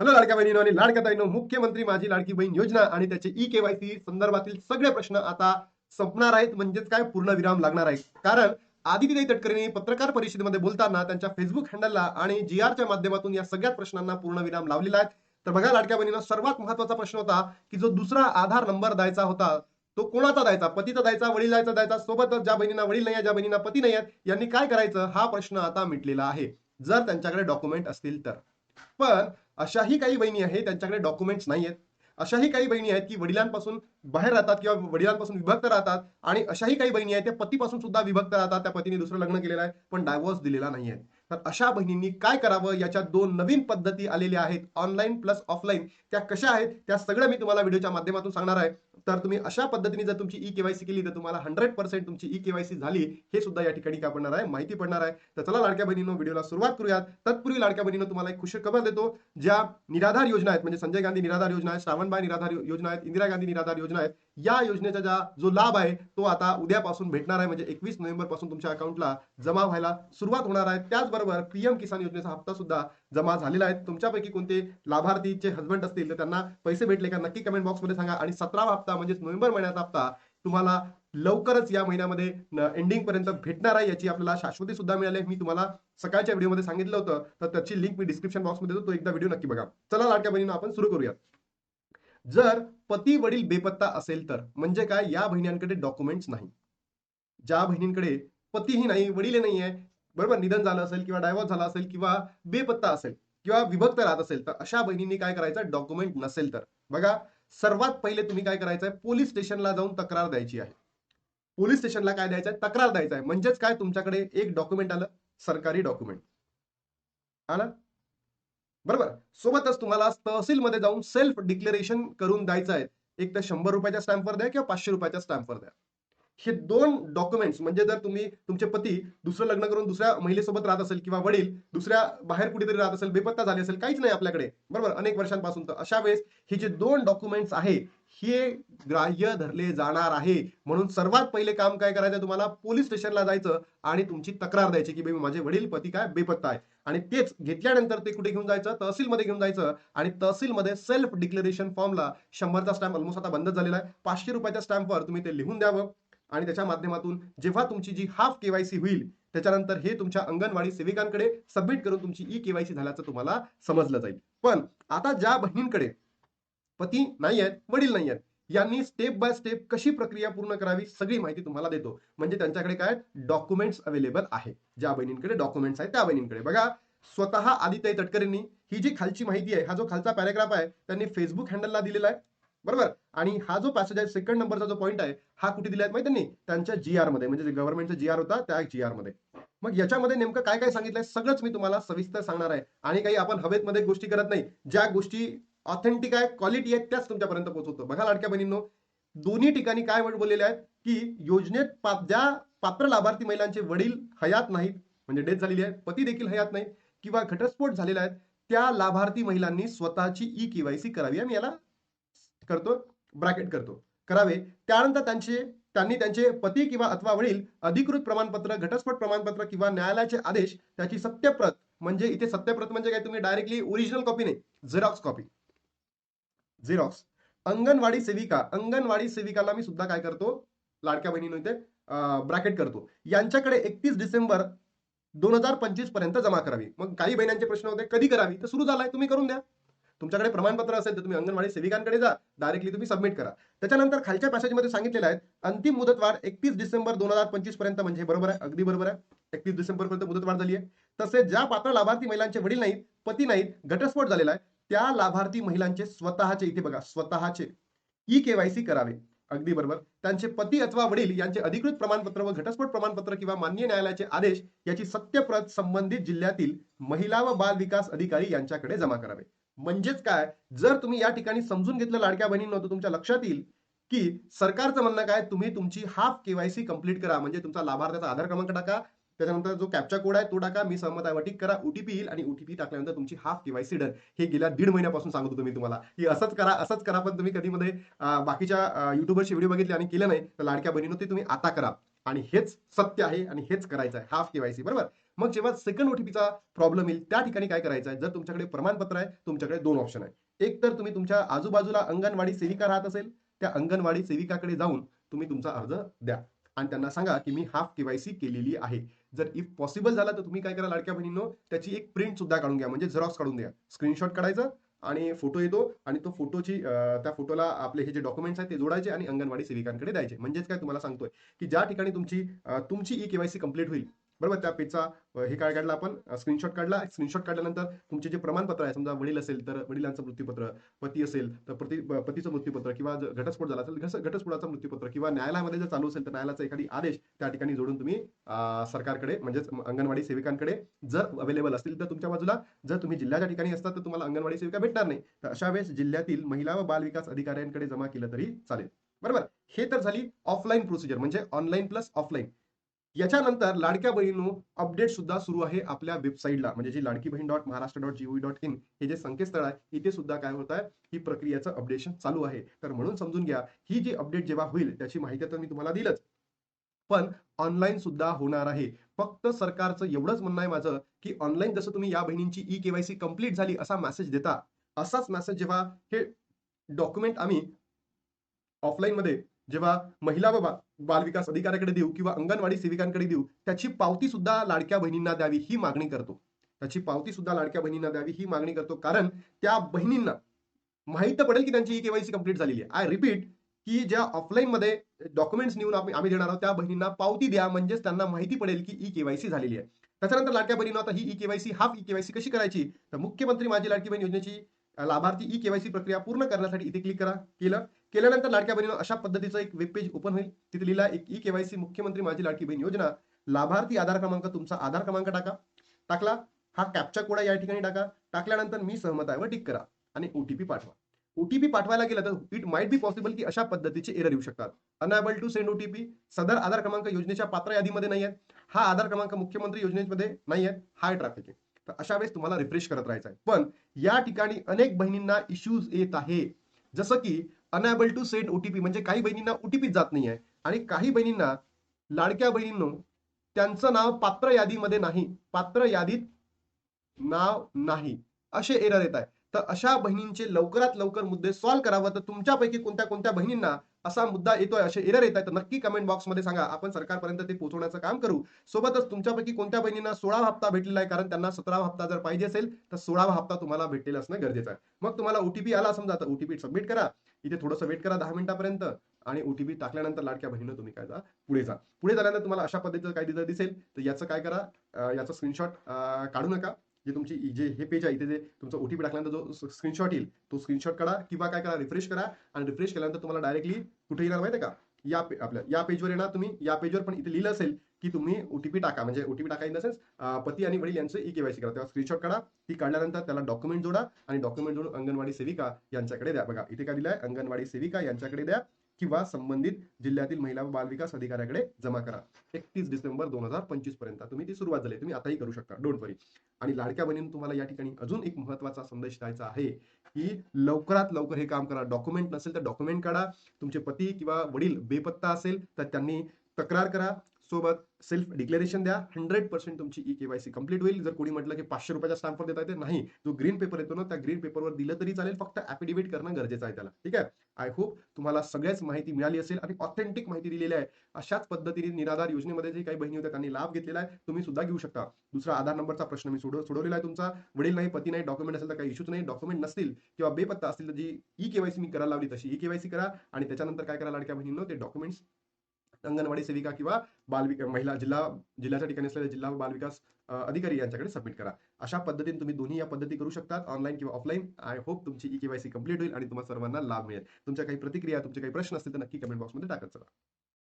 Hello लाडक्या बहिणीनो आणि लाडक्या ताईनो मुख्यमंत्री माझी लाडकी बहीण योजना आणि त्याचे ई केवायसी संदर्भातील सगळे प्रश्न आता संपणार आहेत म्हणजेच काय? पूर्ण विराम लागणार आहे कारण आदित्यताई तटकरेंनी पत्रकार परिषदेमध्ये बोलताना त्यांच्या फेसबुक हँडलला आणि जी आरच्या माध्यमातून या सगळ्याच प्रश्नांना पूर्णविराम लावलेला आहे. तर बघा लाडक्या बहिणीनं सर्वात महत्त्वाचा प्रश्न होता की जो दुसरा आधार नंबर द्यायचा होता तो कोणाचा द्यायचा? पतीचा द्यायचा वडिलाचा द्यायचा? सोबतच ज्या बहिणींना वडील नाही आहे ज्या बहिणींना पती नाही आहेत यांनी काय करायचं? हा प्रश्न आता मिटलेला आहे. जर त्यांच्याकडे डॉक्युमेंट असतील तर. पण अशाही काही बहिणी आहेत त्यांच्याकडे डॉक्युमेंट्स नाही आहेत अशाही काही बहिणी आहेत की वडिलांपासून बाहेर राहतात किंवा वडिलांपासून विभक्त राहतात आणि अशाही काही बहिणी आहेत त्या पतीपासून सुद्धा विभक्त राहतात त्या पतीने दुसरं लग्न केलेलं आहे पण डायव्होर्स दिलेला नाही आहे तर अशा बहिणींनी काय करावं? याच्या दोन नवीन पद्धती आलेल्या आहेत ऑनलाईन प्लस ऑफलाईन त्या कशा आहेत? त्या सगळं मी तुम्हाला व्हिडिओच्या माध्यमातून सांगणार आहे. तर तुम्ही अशा पद्धतीने जर तुमची ई केवायसी केली तर तुम्हाला हंड्रेड पर्सेंट तुमची ई केवायसी झाली हे सुद्धा या ठिकाणी काय पडणार आहे माहिती पडणार आहे. तर चला लाडक्या बहिणीनं व्हिडिओला सुरुवात करूयात. तत्पूर्वी लाडक्या बहिणीनं तुम्हाला एक खुशी खबर देतो. ज्या निराधार योजना आहेत म्हणजे संजय गांधी निराधार योजना आहे श्रावणबाई निराधार योजना आहेत इंदिरा गांधी निराधार योजना आहेत या योजनेचा ज्या जो लाभ आहे तो आता उद्यापासून भेटणार आहे. म्हणजे एकवीस नोव्हेंबरपासून तुमच्या अकाउंटला जमा व्हायला सुरुवात होणार आहे. त्याचबरोबर पीएम किसान योजनेचा हप्ता सुद्धा जमा झालेला आहे. तुमच्यापैकी कोणते लाभार्थीचे हजबंड असतील तर त्यांना पैसे भेटले का नक्की कमेंट बॉक्समध्ये सांगा. आणि सतरावा हप्ता म्हणजे नोव्हेंबर महिन्याचा हप्ता तुम्हाला लवकरच या महिन्यामध्ये एंडिंग पर्यंत भेटणार आहे याची आपल्याला शाश्वती सुद्धा मिळाली मी तुम्हाला सकाळच्या व्हिडिओमध्ये सांगितलं होतं. तर त्याची लिंक मी डिस्क्रिप्शन बॉक्समध्ये देतो. तो एकदा व्हिडिओ नक्की बघा. चला लाडक्या बहिणीनं आपण सुरू करूया जर पती वडील बेपत्ता असेल तर म्हणजे काय? या बहिणींकडे डॉक्युमेंट्स नाही. ज्या बहिणींकडे पतीही नाही वडील नाही आहे बरोबर? निधन झालं असेल किंवा डायव्हर्स झाला असेल किंवा बेपत्ता असेल किंवा विभक्त राहत असेल तर अशा बहिणींनी काय करायचं? डॉक्युमेंट नसेल तर. बघा सर्वात पहिले तुम्ही काय करायचंय? पोलीस स्टेशनला जाऊन तक्रार द्यायची आहे. पोलीस स्टेशनला काय द्यायचं आहे तक्रार द्यायचं आहे म्हणजेच काय? तुमच्याकडे एक डॉक्युमेंट आलं सरकारी डॉक्युमेंट आलं? बरोबर? सोबतच तुम्हाला तहसीलमध्ये जाऊन सेल्फ डिक्लेरेशन करून द्यायचं आहे. एक तर शंभर रुपयाच्या स्टॅम्पवर द्या किंवा पाचशे रुपयाच्या स्टॅम्पवर द्या. हे दोन डॉक्युमेंट्स म्हणजे जर तुम्ही तुमचे पती दुसरं लग्न करून दुसऱ्या महिलेसोबत राहत असेल किंवा वडील दुसऱ्या बाहेर कुठेतरी राहत असेल बेपत्ता झाले असेल काहीच नाही आपल्याकडे. बरोबर? अनेक वर्षांपासून तर अशा वेळेस हे जे दोन डॉक्युमेंट्स आहे हे ग्राह्य धरले जाणार आहे. म्हणून सर्वात पहिले काम काय करायचं तुम्हाला? पोलीस स्टेशनला जायचं आणि तुमची तक्रार द्यायची की माझे वडील पती काय बेपत्ता आहे. आणि तेच घेतल्यानंतर ते कुठे घेऊन जायचं? तहसीलमध्ये घेऊन जायचं. आणि तहसीलमध्ये सेल्फ डिक्लेरेशन फॉर्मला शंभरचा स्टॅम्प ऑलमोस्ट आता बंद झालेला आहे. पाचशे रुपयाच्या स्टॅम्पवर तुम्ही ते लिहून द्यावं. आणि त्याच्या माध्यमातून जेव्हा तुमची जी हाफ केवायसी होईल त्याच्यानंतर हे तुमच्या अंगणवाडी सेविकांकडे सबमिट करून तुमची ई केवायसी झाल्याचं तुम्हाला समजलं जाईल. पण आता ज्या बहिणींकडे पती नाही आहेत वडील नाही आहेत यांनी स्टेप बाय स्टेप कशी प्रक्रिया पूर्ण करावी सगळी माहिती तुम्हाला देतो. म्हणजे त्यांच्याकडे काय? डॉक्युमेंट्स अवेलेबल आहे. ज्या बहिणींकडे डॉक्युमेंट्स आहेत त्या बहिणींकडे. बघा स्वतः आदित्य तटकरेंनी ही जी खालची माहिती आहे हा जो खालचा पॅरेग्राफ आहे त्यांनी फेसबुक हँडलला दिलेला आहे. बरोबर? आणि हा जो पॅसेज आहे सेकंड नंबरचा जो पॉईंट आहे हा कुठे दिला आहे माहिती त्यांनी त्यांच्या जी आरमध्ये. म्हणजे गव्हर्नमेंटचा जी आर होता त्या जी आरमध्ये. मग याच्यामध्ये नेमकं काय काय सांगितलंय? सगळंच मी तुम्हाला सविस्तर सांगणार आहे. आणि काही आपण हवेत मध्ये गोष्टी करत नाही. ज्या गोष्टी ऑथेंटिक आहे क्वालिटी आहेत त्याच तुमच्यापर्यंत पोहोचवतो. बघा लाडक्या बहिणींनो दोन्ही ठिकाणी काय वर्ड बोललेले आहेत? की योजनेत पा- ज्या पात्र लाभार्थी महिलांचे वडील हयात नाहीत म्हणजे डेथ झालेली आहे पती देखील हयात नाही किंवा घटस्फोट झालेला आहे त्या लाभार्थी महिलांनी स्वतःची ई केवायसी करावी. मी याला करतो ब्रॅकेट करतो. करावे. त्यानंतर त्यांचे त्यांनी त्यांचे पती किंवा अथवा वडील अधिकृत प्रमाणपत्र घटस्फोट प्रमाणपत्र किंवा न्यायालयाचे आदेश त्याची सत्यप्रत म्हणजे इथे सत्यप्रत म्हणजे काय? तुम्ही डायरेक्टली ओरिजिनल कॉपी नाही झेरॉक्स कॉपी झेरॉक्स अंगणवाडी सेविका अंगणवाडी सेविकाला मी सुद्धा काय करतो? लाडक्या बहिणीनं इथे ब्रॅकेट करतो. यांच्याकडे एकतीस डिसेंबर दोन हजार पंचवीसपर्यंत जमा करावी. मग काही बहिणांचे प्रश्न होते कधी करावी? तर सुरू झालाय तुम्ही करून द्या. तुमच्याकडे प्रमाणपत्र असेल तर तुम्ही अंगणवाडी सेविकांकडे जा. डायरेक्टली तुम्ही सबमिट करा. त्याच्यानंतर खालच्या पॅसेजमध्ये सांगितलेलं आहे अंतिम मुदतवाढ एकतीस डिसेंबर दोन हजार पंचवीसपर्यंत म्हणजे बरोबर आहे अगदी बरोबर आहे. एकतीस डिसेंबर पर्यंत मुदतवाढ झाली आहे. तसेच ज्या पात्र लाभार्थी महिलांचे वडील नाहीत पती नाहीत घटस्फोट झालेला आहे त्या लाभार्थी महिलांचे स्वतःचे इथे बघा स्वतःचे ई केवायसी करावे. अगदी बरोबर. त्यांचे पती अथवा वडील यांचे अधिकृत प्रमाणपत्र व घटस्फोट प्रमाणपत्र किंवा मान्य न्यायालयाचे आदेश याची सत्यप्रत संबंधित जिल्ह्यातील महिला व बाल विकास अधिकारी यांच्याकडे जमा करावे. म्हणजेच काय? जर तुम्ही या ठिकाणी समजून घेतलं लाडक्या बहिणींना तर तुमच्या लक्षात येईल की सरकारचं म्हणणं काय? तुम्ही तुमची हाफ केवायसी कंप्लीट करा. म्हणजे तुमचा लाभार्थ्याचा आधार क्रमांक टाका. त्याच्यानंतर जो कॅप्चा कोड आहे तो टाका. मी सहमत आहे. वटिक करा. ओटीपी येईल आणि ओटीपी टाकल्यानंतर तुमची हाफ केवायसी डन हे गेल्या दीड महिन्यापासून सांगत होतो मी तुम्हाला. की असंच करा असंच करा. पण तुम्ही कधी मध्ये बाकीच्या युट्यूबरची व्हिडिओ बघितली आणि केलं नाही तर लाडक्या बहिणीनं ते तुम्ही आता करा. आणि हेच सत्य आहे आणि हेच करायचं आहे. हाफ केवायसी बरोबर? मग जेव्हा सेकंड ओटीपीचा प्रॉब्लेम येईल त्या ठिकाणी काय करायचं आहे? जर तुमच्याकडे प्रमाणपत्र आहे तुमच्याकडे दोन ऑप्शन आहे. एक तर तुम्ही तुमच्या आजूबाजूला अंगणवाडी सेविका राहत असेल त्या अंगणवाडी सेविकाकडे जाऊन तुम्ही तुमचा अर्ज द्या. आणि त्यांना सांगा की मी हाफ केवायसी केलेली आहे. जर इफ पॉसिबल झालं तर तुम्ही काय करा लाडक्या बहिणींनो त्याची एक प्रिंट सुद्धा काढून घ्या. म्हणजे झेरॉक्स काढून द्या. स्क्रीनशॉट काढायचं आणि फोटो येतो आणि तो फोटोची त्या फोटोला आपले हे जे डॉक्युमेंट्स आहेत ते जोडायचे आणि अंगणवाडी सेविकांकडे द्यायचे. म्हणजेच काय तुम्हाला सांगतोय? की ज्या ठिकाणी तुमची तुमची ई केवायसी कंप्लीट होईल बरोबर? त्या पेजचा हे काय काढला आपण स्क्रीनशॉट काढला. स्क्रीनशॉट काढल्यानंतर तुमचे जे प्रमाणपत्र आहे समजा वडील असेल तर वडिलांचं मृत्यूपत्र पती असेल तर पती पतीचं मृत्यूपत्र किंवा घटस्फोट झाला असेल घटस्फोटाचं मृत्यूपत्र किंवा न्यायालयामध्ये जर चालू असेल तर न्यायालयाचा एखादी आदेश त्या ठिकाणी जोडून तुम्ही सरकारकडे म्हणजेच अंगणवाडी सेविकांकडे जर अवेलेबल असतील तर तुमच्या बाजूला जर तुम्ही जिल्ह्याच्या ठिकाणी असतात तर तुम्हाला अंगणवाडी सेविका भेटणार नाही. तर अशा वेळेस जिल्ह्यातील महिला व बाल विकास अधिकाऱ्यांकडे जमा केलं तरी चालेल. बरोबर? हे तर झाली ऑफलाईन प्रोसिजर म्हणजे ऑनलाईन प्लस ऑफलाईन याच्यानंतर लाडक्या बहिणू अपडेट सुद्धा सुरू आहे आपल्या वेबसाईटला म्हणजे जी Ladki Bahin dot Maharashtra dot gov dot in हे जे संकेतस्थळ आहे इथे सुद्धा काय होत आहे ही प्रक्रियाचं अपडेशन चालू आहे. तर म्हणून समजून घ्या ही जी अपडेट जेव्हा होईल त्याची माहिती तर मी तुम्हाला दिलंच. पण ऑनलाईन सुद्धा होणार आहे. फक्त सरकारचं एवढंच म्हणणं आहे माझं की ऑनलाईन जसं तुम्ही या बहिणींची ई केवायसी कंप्लीट झाली असा मेसेज देता असाच मेसेज जेव्हा हे डॉक्युमेंट आम्ही ऑफलाईन मध्ये जेव्हा महिला व बालविकास अधिकाऱ्याकडे देऊ किंवा अंगणवाडी सेविकांकडे देऊ त्याची पावती सुद्धा लाडक्या बहिणींना द्यावी ही मागणी करतो. त्याची पावती सुद्धा लाडक्या बहिणींना द्यावी ही मागणी करतो. कारण त्या बहिणींना माहीत पडेल की त्यांची ही केवायसी कंप्लीट झालेली आहे. आय रिपीट की ज्या ऑफलाईन मध्ये डॉक्युमेंट्स नेऊन आम्ही आम्ही देणार आहोत त्या बहिणींना पावती द्या. म्हणजेच त्यांना माहिती पडेल की ई केवायसी झालेली आहे. त्याच्यानंतर लाडक्या बहिणींना आता ही e KYC half e KYC कशी करायची? तर मुख्यमंत्री माझी लाडकी बहीण योजनेची लाभार्थी ई केवायसी प्रक्रिया पूर्ण करण्यासाठी इथे क्लिक करा. केलं. केल्यानंतर लाडक्या बहिणीनं अशा पद्धतीचं एक वेब पेज ओपन होईल. तिथे लिहिला एक ई केवायसी मुख्यमंत्री माझी लाडकी बहीण योजना. लाभार्थी आधार क्रमांक तुमचा आधार क्रमांक टाका. टाकला हा कॅप्चा कोड या ठिकाणी टाका. टाकल्यानंतर मी सहमत आहे व टिक करा आणि ओटीपी पाठवा. ओटीपी पाठवायला गेलं तर इट माइट बी पॉसिबल की अशा पद्धतीचे एरर येऊ शकतात. अनएबल टू सेंड ओटीपी सदर आधार क्रमांक योजनेच्या पात्र यादीमध्ये नाही आहे हा आधार क्रमांक मुख्यमंत्री योजनेमध्ये नाही आहे हाय ट्रॅफिक आहे. तर अशा वेळेस तुम्हाला रिफ्रेश करत राहायचं आहे. पण या ठिकाणी अनेक बहिणींना इश्यूज येत आहे. जसं की अनएबल टू सेंड ओटीपी म्हणजे काही बहिणींना ओटीपी जात नाही आहे आणि काही बहिणींना लाडक्या बहिणींनो त्यांचं नाव पात्र यादीमध्ये नाही. पात्र यादीत नाव नाही. असे एरर येत आहे. तर अशा बहिणींचे लवकरात लवकर मुद्दे सॉल्व्ह करावा. तर तुमच्यापैकी कोणत्या कोणत्या बहिणींना असा मुद्दा येतोय असे एरर येत आहे तर नक्की कमेंट बॉक्समध्ये सांगा. आपण सरकारपर्यंत ते पोहोचवण्याचं काम करू. सोबतच तुमच्यापैकी कोणत्या बहिणींना सोळावा हप्ता भेटलेला आहे? कारण त्यांना सतरावा हप्ता जर पाहिजे असेल तर सोळावा हप्ता तुम्हाला भेटलेला असणं गरजेचं आहे. मग तुम्हाला ओटीपी आला समजा तर ओटीपी सबमिट करा. इथे थोडंसं वेट करा दहा मिनिटापर्यंत आणि ओटीपी टाकल्यानंतर लाडक्या बहिणीनं तुम्ही काय जा पुढे जा. पुढे झाल्यानंतर तुम्हाला अशा पद्धतीचं काय दिलं दिसेल. तर याचं काय करा याचा स्क्रीनशॉट काढू नका. जे तुमची जे हे पेज आहे इथे जे तुमचा ओटीपी टाकल्यानंतर जो स्क्रीनशॉट येईल तो स्क्रीनशॉट काढा किंवा काय करा रिफ्रेश करा आणि रिफ्रेश केल्यानंतर तुम्हाला डायरेक्टली कुठे येणार माहिती का? या आपल्या या पेजवर येणार तुम्ही. या पेजवर पण इथे लिहिलं असेल की तुम्ही ओटीपी टाका. म्हणजे ओटीपी टाका इन द सेन्स पती आणि वडील यांचं ई केवायसी करा. तेव्हा स्क्रीनशॉट काढा ती काढल्यानंतर त्याला डॉक्युमेंट जोडा आणि डॉक्युमेंट जोडून अंगणवाडी सेविका यांच्याकडे द्या. बघा इथे काय दिलंय? अंगणवाडी सेविका यांच्याकडे द्या किंवा संबंधित जिल्ह्यातील महिला व बाल विकास अधिकाऱ्याकडे जमा करा. एकतीस डिसेंबर दोन हजार पंचवीसपर्यंत. तुम्ही ती सुरुवात झाली. तुम्ही आताही करू शकता. डोंट वरी आणि लाडक्या बहिणींनी तुम्हाला या ठिकाणी अजून एक महत्त्वाचा संदेश द्यायचा आहे की लवकरात लवकर हे काम करा. डॉक्युमेंट नसेल तर डॉक्युमेंट काढा. तुमचे पती किंवा वडील बेपत्ता असेल तर त्यांनी तक्रार करा. सोबत सेल्फ डिक्लेरेशन द्या. हंड्रेड पर्सेंट तुमची ई केवायसी कंप्लीट होईल. जर कोणी म्हटलं की पाचशे रुपयाच्या स्टॅम्पवर देता येते नाही. जो ग्रीन पेपर येतो ना त्या ग्रीन पेपरवर दिलं तरी चालेल. फक्त ऍफिडेव्हिट करणं गरजेचं आहे त्याला. ठीक आहे? आय होप तुम्हाला सगळ्याच माहिती मिळाली असेल आणि ऑथेंटिक माहिती दिलेली आहे. अशाच पद्धतीने निराधार योजनेमध्ये जे काही बहिणी होत्या त्यांनी लाभ घेतलेला आहे. तुम्ही सुद्धा घेऊ शकता. दुसरा आधार नंबरचा प्रश्न मी सोडव सोडवलेला आहे तुमचा. वडील नाही पती नाही डॉक्युमेंट असेल तर काही इश्यूच नाही. डॉक्युमेंट नसतील किंवा बेपत्ता असतील तर जी ई केवायसी मी करायला लावली तशी ई केवायसी करा. आणि त्याच्यानंतर काय करा लाडक्या बहिणींनो ते डॉक्युमेंट्स अंगणवाडी सेविका किंवा बालविका महिला जिल्हा जिल्ह्याच्या ठिकाणी असलेल्या जिल्हा बालविकास अधिकारी यांच्याकडे सबमिट करा. अशा पद्धतीने तुम्ही दोन्ही या पद्धती करू शकतात ऑनलाईन किंवा ऑफलाईन आय होप तुमची ई केवायसी कंप्लीट होईल आणि तुम्हाला सर्वांना लाभ मिळेल. तुमच्या काही प्रतिक्रिया तुमचे काही प्रश्न असतील तर नक्की कमेंट बॉक्समध्ये टाकत चला.